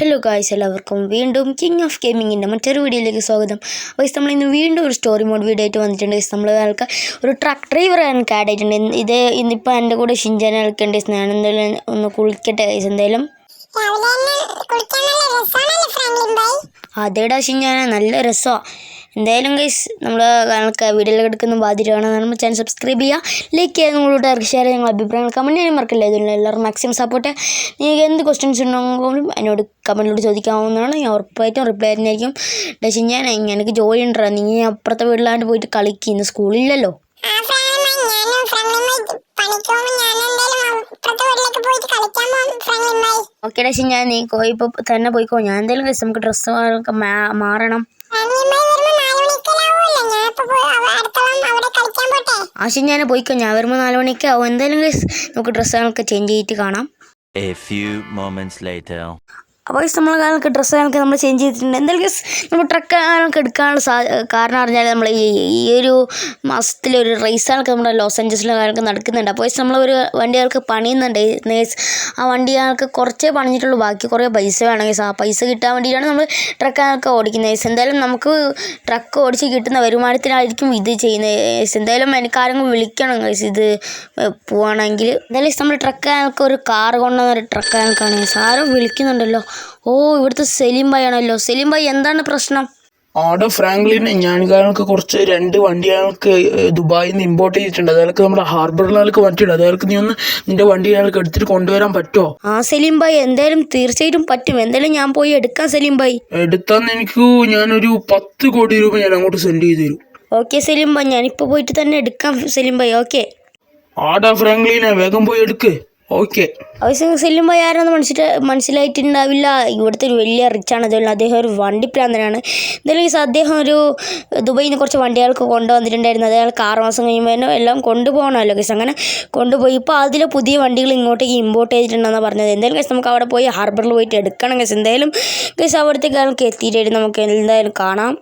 Hello guys എല്ലാവർക്കും വീണ്ടും king of ഗെയിമിങ്ങിന്റെ മറ്റൊരു വീഡിയോയിലേക്ക് സ്വാഗതം. വൈസ് നമ്മൾ ഇന്ന് വീണ്ടും ഒരു സ്റ്റോറി മോഡ് വീഡിയോ ആയിട്ട് വന്നിട്ടുണ്ട്. വൈസ് നമ്മൾ ആൾക്ക് ഒരു ട്രക്ക് ഡ്രൈവർ എനിക്ക് ആഡ് ആയിട്ടുണ്ട് ഇത് ഇന്നിപ്പോൾ എന്റെ കൂടെ ഷിഞ്ചാൻ കളിക്കേണ്ട ഗൈസ് ഞാൻ എന്തായാലും ഒന്ന് കുളിക്കട്ടെ. വൈസ് എന്തായാലും രാവിലെ പക്ഷേ ഞാൻ നല്ല അതേടാ രസമാണ് എന്തായാലും ഗൈസ് നമ്മൾ ഞങ്ങൾക്ക് വീഡിയോയിൽ എടുക്കുന്ന ബാധ്യതയാണ് നമ്മൾ ചാനൽ സബ്സ്ക്രൈബ് ചെയ്യുക ലൈക്ക് ചെയ്യുക നിങ്ങളുടെ ഷെയർ നിങ്ങളുടെ അഭിപ്രായങ്ങൾ കമന്റ് ചെയ്യാൻ മറക്കില്ല. ഇതിലുള്ള എല്ലാവരും മാക്സിമം സപ്പോർട്ട് നിങ്ങൾക്ക് എന്ത് ക്വസ്റ്റ്യൻസ് ഉണ്ടെങ്കിലും എന്നോട് കമന്റിലൂടെ ചോദിക്കാവുന്നതാണ്. ഞാൻ ഉറപ്പായിട്ടും റിപ്ലൈ ആയിരുന്നായിരിക്കും പക്ഷേ ഞാൻ എനിക്ക് ജോലി ഉണ്ടോ നീ അപ്പുറത്തെ വീട്ടിലാണ്ട് പോയിട്ട് കളിക്കുന്നു സ്കൂളില്ലല്ലോ ഞാനും ഞാൻ എന്തായാലും ഓക്കെ ഞാൻ നീ ഇപ്പൊ തന്നെ പോയിക്കോ. ഞാൻ എന്തായാലും ഗൈസ് നമുക്ക് ഡ്രസ്സ് മാറണം. ആശി ഞാൻ പോയിക്കോ. ഞാൻ വരുമ്പോൾ നാല് മണിക്ക് ആവും. എന്തായാലും നമുക്ക് ഡ്രസ്സുകളൊക്കെ ചേഞ്ച് ചെയ്തിട്ട് കാണാം. അപ്പോൾ ഗൈസ് നമ്മൾ കാലൊക്കെ ഡ്രസ്സ് കാലൊക്കെ നമ്മൾ ചേഞ്ച് ചെയ്തിട്ടുണ്ട്. എന്തായാലും ഗൈസ് നമ്മൾ ട്രക്കൊക്കെ എടുക്കാനുള്ള സാ കാരണം അറിഞ്ഞാൽ നമ്മൾ ഈ ഈ ഒരു മാസത്തിലെ ഒരു റേസ് കാലൊക്കെ നമ്മുടെ ലോസ് ഏഞ്ചൽസിലെ കാലൊക്കെ നടക്കുന്നുണ്ട്. അപ്പോൾ ഗൈസ് ഒരു വണ്ടികൾക്ക് പണിയുന്നുണ്ട്. ഗൈസ് ആ വണ്ടികൾക്ക് കുറച്ചേ പണിഞ്ഞിട്ടുള്ളൂ. ബാക്കി കുറേ പൈസ വേണം. ഗൈസ് ആ പൈസ കിട്ടാൻ വേണ്ടിയിട്ടാണ് നമ്മൾ ട്രക്ക് കാലൊക്കെ ഓടിക്കുന്നത്. ഗൈസ് എന്തായാലും നമുക്ക് ട്രക്ക് ഓടിച്ച് കിട്ടുന്ന വരുമാനത്തിനായിരിക്കും ഇത് ചെയ്യുന്നത്. ഗൈസ് എന്തായാലും എനിക്ക് ആരെങ്കിലും വിളിക്കണം. ഗൈസ് ഇത് പോവാണെങ്കിൽ എന്തായാലും നമ്മൾ ട്രക്ക് കാലൊക്കെ ഒരു കാർ കൊണ്ടുവന്ന ഒരു ട്രക്ക് ട്രക്കാർക്കാണ് ഗൈസ് ആരും വിളിക്കുന്നുണ്ടല്ലോ. ഓ ഇവിടുത്തെ സെലിം ഭായി ആണല്ലോ സെലിം ഭായി എന്താണ് പ്രശ്നം? ആടെ ഫ്രാങ്ക്ലിൻ ഞാൻ ഞങ്ങൾക്ക് കുറച്ച് രണ്ട് വണ്ടി ഞങ്ങൾക്ക് ദുബായിൽ നിന്ന് ഇമ്പോർട്ട് ചെയ്തിട്ടുണ്ട്. അതായത് നമ്മുടെ ഹാർബറിലേക്ക് വണ്ടിയുണ്ട് അതായത് നീ ഒന്ന് നിന്റെ വണ്ടി ഞങ്ങൾക്ക് എടുത്തിട്ട് കൊണ്ടുവരാൻ പറ്റുമോ ആ സലീം ഭായി എന്തായാലും തീർച്ചയായിട്ടും പറ്റും. എന്തായാലും ഞാൻ പോയി എടുക്കാം സലീം ഭായി. എടുത്താന്ന് എനിക്ക് ഞാനൊരു പത്ത് കോടി രൂപ ഞാൻ അങ്ങോട്ട് സെൻഡ് ചെയ്ത് തരും. ഓക്കെ സലീം ഭായി ഞാനിപ്പോൾ പോയിട്ട് തന്നെ എടുക്കാം സലീം ഭായി. ഓക്കെ. ആടാ ഫ്രാങ്ക്ലിനെ വേഗം പോയി എടുക്ക്. ഓക്കെ. ആവശ്യം സെല്ലും ഭായി ആരാന്ന് മനസ്സിലാ മനസ്സിലായിട്ടുണ്ടാവില്ല. ഇവിടുത്തെ ഒരു വലിയ റിച്ചാണ് അതുപോലെ അദ്ദേഹം ഒരു വണ്ടി പ്രാന്തനാണ് എന്തായാലും അദ്ദേഹം ഒരു ദുബൈയിൽ നിന്ന് കുറച്ച് വണ്ടികൾക്ക് കൊണ്ടുവന്നിട്ടുണ്ടായിരുന്നു. അതായത് ആറ് മാസം കഴിയുമ്പോൾ തന്നെ എല്ലാം കൊണ്ടുപോകണമല്ലോ കേസ് അങ്ങനെ കൊണ്ടുപോയി. ഇപ്പോൾ അതിലെ പുതിയ വണ്ടികൾ ഇങ്ങോട്ടേക്ക് ഇമ്പോർട്ട് ചെയ്തിട്ടുണ്ടെന്നാണ് പറഞ്ഞത്. എന്തായാലും കേസ് നമുക്ക് അവിടെ പോയി ഹാർബറിൽ പോയിട്ട് എടുക്കണം കേസ് എന്തായാലും കേസ് അവിടുത്തെ കാലം എത്തിയിട്ട് നമുക്ക് എന്തായാലും കാണാം.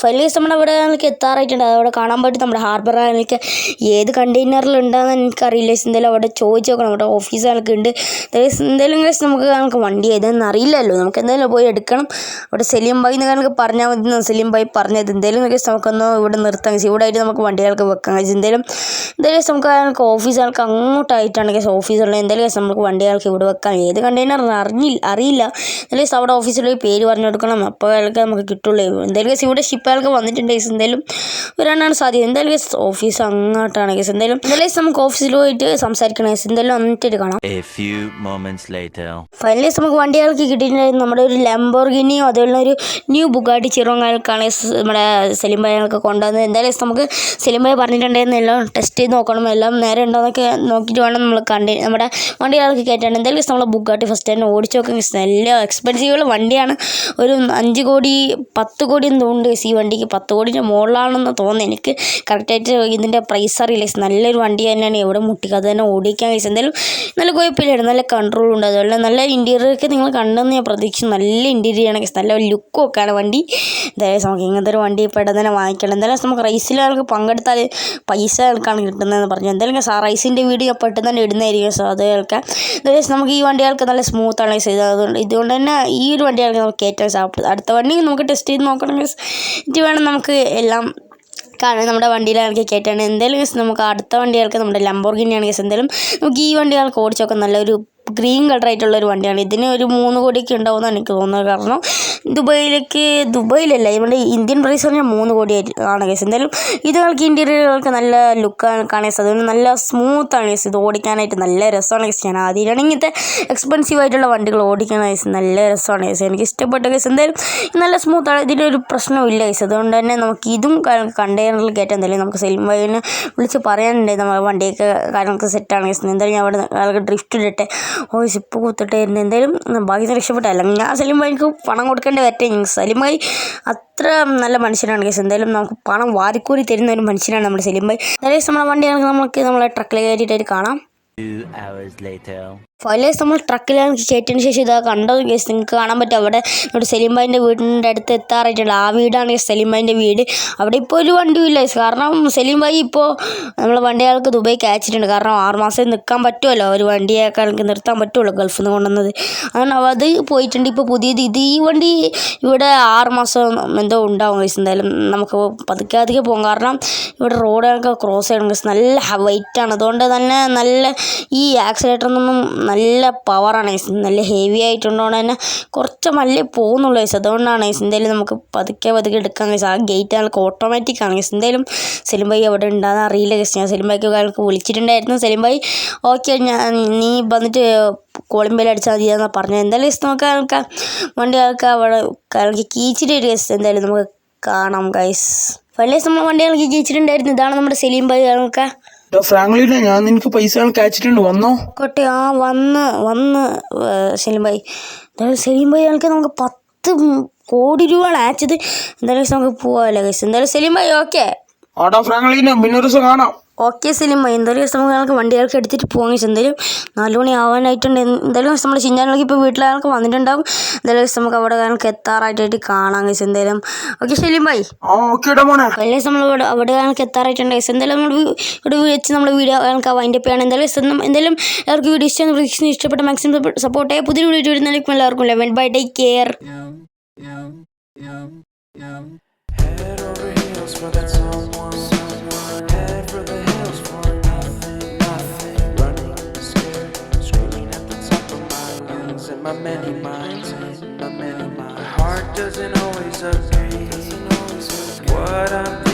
ഫൈനലീസ് നമ്മുടെ അവിടെ എനിക്ക് എത്താറായിട്ടുണ്ട്. അതവിടെ കാണാൻ പറ്റും. നമ്മുടെ ഹാർബർ എനിക്ക് ഏത് കണ്ടെയ്നറിൽ ഉണ്ടാകുന്ന എനിക്കറിയില്ല. എന്തായാലും അവിടെ ചോദിച്ചു നോക്കണം. അവിടെ ഓഫീസുകളൊക്കെ ഉണ്ട്. എന്തായാലും guys നമുക്ക് നമുക്ക് വണ്ടി ഏതെന്ന് അറിയില്ലല്ലോ. നമുക്ക് എന്തായാലും പോയി എടുക്കണം. അവിടെ സെലിം ബായി എന്നൊക്കെ പറഞ്ഞാൽ മതി. സെലിം ബായി പറഞ്ഞത്. എന്തായാലും guys നമുക്കൊന്ന് ഇവിടെ നിർത്താം. guys. ഇവിടെ ആയിട്ട് നമുക്ക് വണ്ടികൾക്ക് വെക്കാം. guys. എന്തായാലും എന്തായാലും guys നമുക്ക് നമുക്ക് ഓഫീസുകൾക്ക് അങ്ങോട്ടായിട്ടാണ് കേസ് ഓഫീസുള്ളത് എന്തായാലും guys നമുക്ക് വണ്ടികൾക്ക് ഇവിടെ വെക്കാം. ഏത് കണ്ടെയ്നർ അറിഞ്ഞില്ല അറിയില്ല. എന്തായാലും അവിടെ ഓഫീസിൽ പോയി പേര് പറഞ്ഞു കൊടുക്കണം. അപ്പോൾ അയാൾക്ക് നമുക്ക് കിട്ടുള്ളൂ. എന്തായാലും കേസ് ഇവിടെ ഷിപ്പുകൾക്ക് വന്നിട്ടുണ്ട് കേസ് എന്തായാലും വരാനാണ് സാധ്യത. എന്തായാലും കേസ് ഓഫീസ് അങ്ങോട്ടാണ് കേസ് എന്തായാലും എന്തായാലും നമുക്ക് ഓഫീസിൽ പോയിട്ട് സംസാരിക്കണം കേസ് എന്തായാലും വന്നിട്ട് കാണാം. ഫൈനലി നമുക്ക് വണ്ടി ആൾക്ക് നമുക്ക് വണ്ടികൾക്ക് കിട്ടിയിട്ടുണ്ടായിരുന്നു നമ്മുടെ ഒരു ലംബോർഗിനിയും അതുപോലെ ഒരു ന്യൂ ബുഗാട്ടി ചിറോങ്ങാൽക്കാണ് നമ്മുടെ സെലിം ഭായികളൊക്കെ കൊണ്ടുവന്നത്. എന്തായാലും നമുക്ക് സെലിം ഭയ പറഞ്ഞിട്ടുണ്ടായിരുന്നു എല്ലാം ടെസ്റ്റ് ചെയ്ത് നോക്കണം എല്ലാം നേരെ ഉണ്ടോയെന്നൊക്കെ നോക്കിയിട്ട് വേണം നമ്മൾ കണ്ടി നമ്മുടെ വണ്ടികൾക്ക് കയറ്റാൻ. എന്തായാലും നമ്മൾ ബുഗാട്ടി ഫസ്റ്റ് തന്നെ ഓടിച്ചു നോക്കാം. നല്ല എക്സ്പെൻസീവുള്ള വണ്ടിയാണ്. ഒരു അഞ്ച് കോടി പത്ത് കോടി തോന്നുന്നുണ്ട് guys ഈ വണ്ടിക്ക് പത്ത് കോടിന്റെ മുകളിലാണെന്ന് തോന്നുന്നു. എനിക്ക് കറക്റ്റായിട്ട് ഇതിന്റെ പ്രൈസ് അറിയില്ല. നല്ലൊരു വണ്ടി തന്നെയാണ്. എവിടെ മുട്ടിക്കാതെ തന്നെ ഓടിക്കാൻ കഴിയും എന്തായാലും നല്ല കുഴപ്പമില്ലായിരുന്നു. നല്ല കൺട്രോൾ ഉണ്ട്. അതുപോലെ നല്ല ഇന്റീരിയറൊക്കെ നിങ്ങൾ കണ്ടെന്ന് ഞാൻ പ്രതീക്ഷിച്ചു. നല്ല ഇന്റീരിയർ ആണ് guys. നല്ല ലുക്കും ആണ് വണ്ടി. എന്തായാലും നമുക്ക് ഇങ്ങനത്തെ ഒരു വണ്ടി പെട്ടെന്ന് തന്നെ വാങ്ങിക്കണം. എന്തായാലും നമുക്ക് റൈസിൽ നമുക്ക് പങ്കെടുത്താൽ പൈസ ആൾക്കാണ് കിട്ടുന്നതെന്ന് പറഞ്ഞു. എന്തായാലും സാർ റൈസിന്റെ വീഡിയോ പെട്ടെന്ന് തന്നെ ഇടുന്നതായിരിക്കും സോ അത് കേൾക്കാം എന്തായാലും നമുക്ക് ഈ വണ്ടികൾക്ക് നല്ല സ്മൂത്താണ്. ഇത് അതുകൊണ്ട് ഇതുകൊണ്ട് തന്നെ ഈ ഒരു വണ്ടികൾക്ക് നമുക്ക് ഏറ്റവും അടുത്ത വണ്ടി നമുക്ക് ടെസ്റ്റ് ചെയ്ത് നോക്കണം മീൻസ് എന്നിട്ട് വേണം നമുക്ക് എല്ലാം കാരണം നമ്മുടെ വണ്ടിയിലാണെങ്കിൽ കയറ്റാണ് എന്തായാലും മീൻസ് നമുക്ക് അടുത്ത വണ്ടികൾക്ക് നമ്മുടെ ലംബോർഗിനി ആണെങ്കിൽ എന്തായാലും നമുക്ക് ഈ വണ്ടികൾക്ക് ഓടിച്ചൊക്കെ നല്ലൊരു ഗ്രീൻ കളർ ആയിട്ടുള്ള ഒരു വണ്ടിയാണ്. ഇതിന് ഒരു മൂന്ന് കോടിയൊക്കെ ഉണ്ടാവുമെന്നാണ് എനിക്ക് തോന്നുന്നത്. കാരണം ദുബൈയിലേക്ക് ദുബൈയിലല്ല ഇവിടെ ഇന്ത്യൻ പ്രൈസ് പറഞ്ഞാൽ മൂന്ന് കോടി ആണ് കേസ് എന്തായാലും ഇതുകൾക്ക് ഇന്റീരിയറുകൾക്ക് നല്ല ലുക്കാണ് കാണേസ് അതുകൊണ്ട് നല്ല സ്മൂത്താണ് കേസ് ഇത് ഓടിക്കാനായിട്ട് നല്ല രസമാണ് കേസ് ഞാൻ ആദ്യമായിട്ടാണ് ഇങ്ങനത്തെ എക്സ്പെൻസീവ് ആയിട്ടുള്ള വണ്ടികൾ ഓടിക്കാൻ കേസ് നല്ല രസമാണ് കേസ് എനിക്ക് ഇഷ്ടപ്പെട്ട കേസ് എന്തായാലും നല്ല സ്മൂത്താണ് ഇതിനൊരു പ്രശ്നമില്ല കേസ് അതുകൊണ്ട് തന്നെ നമുക്ക് ഇതും കണ്ടെയ്നറിൽ കയറ്റാൻ എന്തായാലും നമുക്ക് സെയിം വൈനെ വിളിച്ച് പറയാനുണ്ട്. നമ്മുടെ വണ്ടിയൊക്കെ കാര്യങ്ങളൊക്കെ സെറ്റാണ് കേസ് എന്തായാലും ഞാൻ അവിടെ ആൾക്ക് ഡ്രിഫ്റ്റ് ഇടട്ടെ. ഓ സിപ്പ് കുത്തിട്ടേ എന്തായാലും ഭാഗ്യത്തിന് രക്ഷപ്പെട്ടല്ല ഞാൻ സെലിം ഭായിക്ക് പണം കൊടുക്കേണ്ടി പറ്റും സലിം ഭായി അത്ര നല്ല മനുഷ്യനാണ് കേസ് എന്തായാലും നമുക്ക് പണം വാരിക്കൂരി തരുന്ന ഒരു മനുഷ്യനാണ് നമ്മുടെ സലിം ഭായി അതായത് നമ്മളെ വണ്ടിയാണെങ്കിൽ നമുക്ക് നമ്മളെ ട്രക്കിൽ കയറ്റിയിട്ട് കാണാം. ഫൈലേഴ്സ് നമ്മൾ ട്രക്കിലാണ് കയറ്റിയതിന് ശേഷം ഇതാ കണ്ടത് ഗസ് നിങ്ങൾക്ക് കാണാൻ പറ്റും. അവിടെ നമ്മുടെ സലീംബായിന്റെ വീടിന്റെ അടുത്ത് എത്താറായിട്ടുണ്ട് ആ വീടാണ് സലീംബായിന്റെ വീട്. അവിടെ ഇപ്പോൾ ഒരു വണ്ടിയും ഇല്ല guys. കാരണം സലീംബായി ഇപ്പോൾ നമ്മളെ വണ്ടികൾക്ക് ദുബായ് കയച്ചിട്ടുണ്ട് കാരണം ആറ് മാസം നിൽക്കാൻ പറ്റുമല്ലോ. ഒരു വണ്ടിയൊക്കെ എനിക്ക് നിർത്താൻ പറ്റുമല്ലോ ഗൾഫിൽ നിന്ന് കൊണ്ടുവന്നത്. അങ്ങനെ അത് പോയിട്ടുണ്ട്. ഇപ്പോൾ പുതിയത് ഇത് ഈ വണ്ടി ഇവിടെ ആറ് മാസം എന്തോ ഉണ്ടാവും ഗൈസ് എന്തായാലും നമുക്ക് പതുക്കെ അധികം പോകും. കാരണം ഇവിടെ റോഡൊക്കെ ക്രോസ് ചെയ്യണം ഗസ് നല്ല വെയിറ്റാണ് അതുകൊണ്ട് തന്നെ നല്ല ഈ ആക്സിലേറ്ററിനൊന്നും നല്ല പവറാണ് ഐസ്. നല്ല ഹെവി ആയിട്ടുണ്ടോണ്ട് തന്നെ കുറച്ച് മല്ലേ പോകുന്നുള്ളൂ ഐസ്. അതുകൊണ്ടാണ് ഐസ് എന്തായാലും നമുക്ക് പതുക്കെ പതുക്കെ എടുക്കാൻ ഐസ്. ആ ഗേറ്റ് നമുക്ക് ഓട്ടോമാറ്റിക് ആണ്. ഐസ് എന്തായാലും സെലിം ഭായി അവിടെ ഉണ്ടാകുന്ന അറിയില്ല ഗൈസ് ഞാൻ സെലിം ഭായിക്ക് കാലത്ത് വിളിച്ചിട്ടുണ്ടായിരുന്നു. സെലിം ഭായി ഓക്കെ ഞാൻ നീ വന്നിട്ട് കോളിംബേൽ അടിച്ചാൽ മതി എന്നാണ് പറഞ്ഞത്. എന്തായാലും ഗൈസ് നമുക്ക് നമുക്ക് വണ്ടി ആൾക്ക് അവിടെ കാലക്ക് കീച്ചിട്ട് ഒരു ഗൈസ് എന്തായാലും നമുക്ക് കാണാം ഗൈസ് വലിയ നമ്മൾ വണ്ടികൾക്ക് കീച്ചിട്ടുണ്ടായിരുന്നു. ഇതാണ് നമ്മുടെ സലീം ഭായി എടാ ഫ്രാങ്ക്ലിനെ ഞാൻ നിനക്ക് പൈസ കാച്ചിട്ടുണ്ട്. അയച്ചിട്ടുണ്ട് വന്നോ? കോട്ടെ ആ വന്ന് വന്ന് സലീം സെലിം ഭായി. എന്തായാലും സെലിം ഭായി ആൾക്ക് നമുക്ക് പത്ത് കോടി രൂപയാണ് അയച്ചത്. എന്തായാലും നമുക്ക് പോവാമല്ലോ ഗൈസ് എന്തായാലും സെലിം ഭായി ഓക്കെ ആടാ ഫ്രാങ്ക്ലിനെ പിന്നെ ഒരു ദിവസം കാണാം. ഓക്കെ സെലിം എന്തായാലും ദിവസം നമുക്ക് ഞങ്ങൾക്ക് വണ്ടികൾക്ക് എടുത്തിട്ട് പോകാം വെച്ചാൽ എന്തായാലും നാല് മണി ആവാനായിട്ടുണ്ട്. എന്തായാലും ദിവസം നമ്മൾ ചിഞ്ചാനിലേക്ക് ഇപ്പോൾ വീട്ടിലേക്ക് വന്നിട്ടുണ്ടാവും. എന്തായാലും ദിവസം നമുക്ക് അവിടെ ഞങ്ങൾക്ക് എത്താറായിട്ടായിട്ട് കാണാൻ കഴിച്ചു എന്തായാലും. ഓക്കെ സെലിം ബൈ വലിയ നമ്മൾ ഇവിടെ അവിടെ ഞങ്ങൾക്ക് എത്താറായിട്ടുണ്ട് guys. എന്തായാലും നമ്മൾ ഇവിടെ വെച്ച് നമ്മൾ വീഡിയോ ഞങ്ങൾക്ക് വൈൻഡ് അപ്പ് ചെയ്യണം. എന്തായാലും എന്തായാലും എല്ലാവർക്കും വീഡിയോ ഇഷ്ടം ഇഷ്ടപ്പെട്ട മാക്സിമം സപ്പോർട്ട് ചെയ്യുക പുതിയ വീഡിയോ വരുന്നതിലേക്കും എല്ലാവർക്കും eleven bye take care Head over heels for that someone. My many minds, in my many minds. My heart doesn't always agree. What I'm.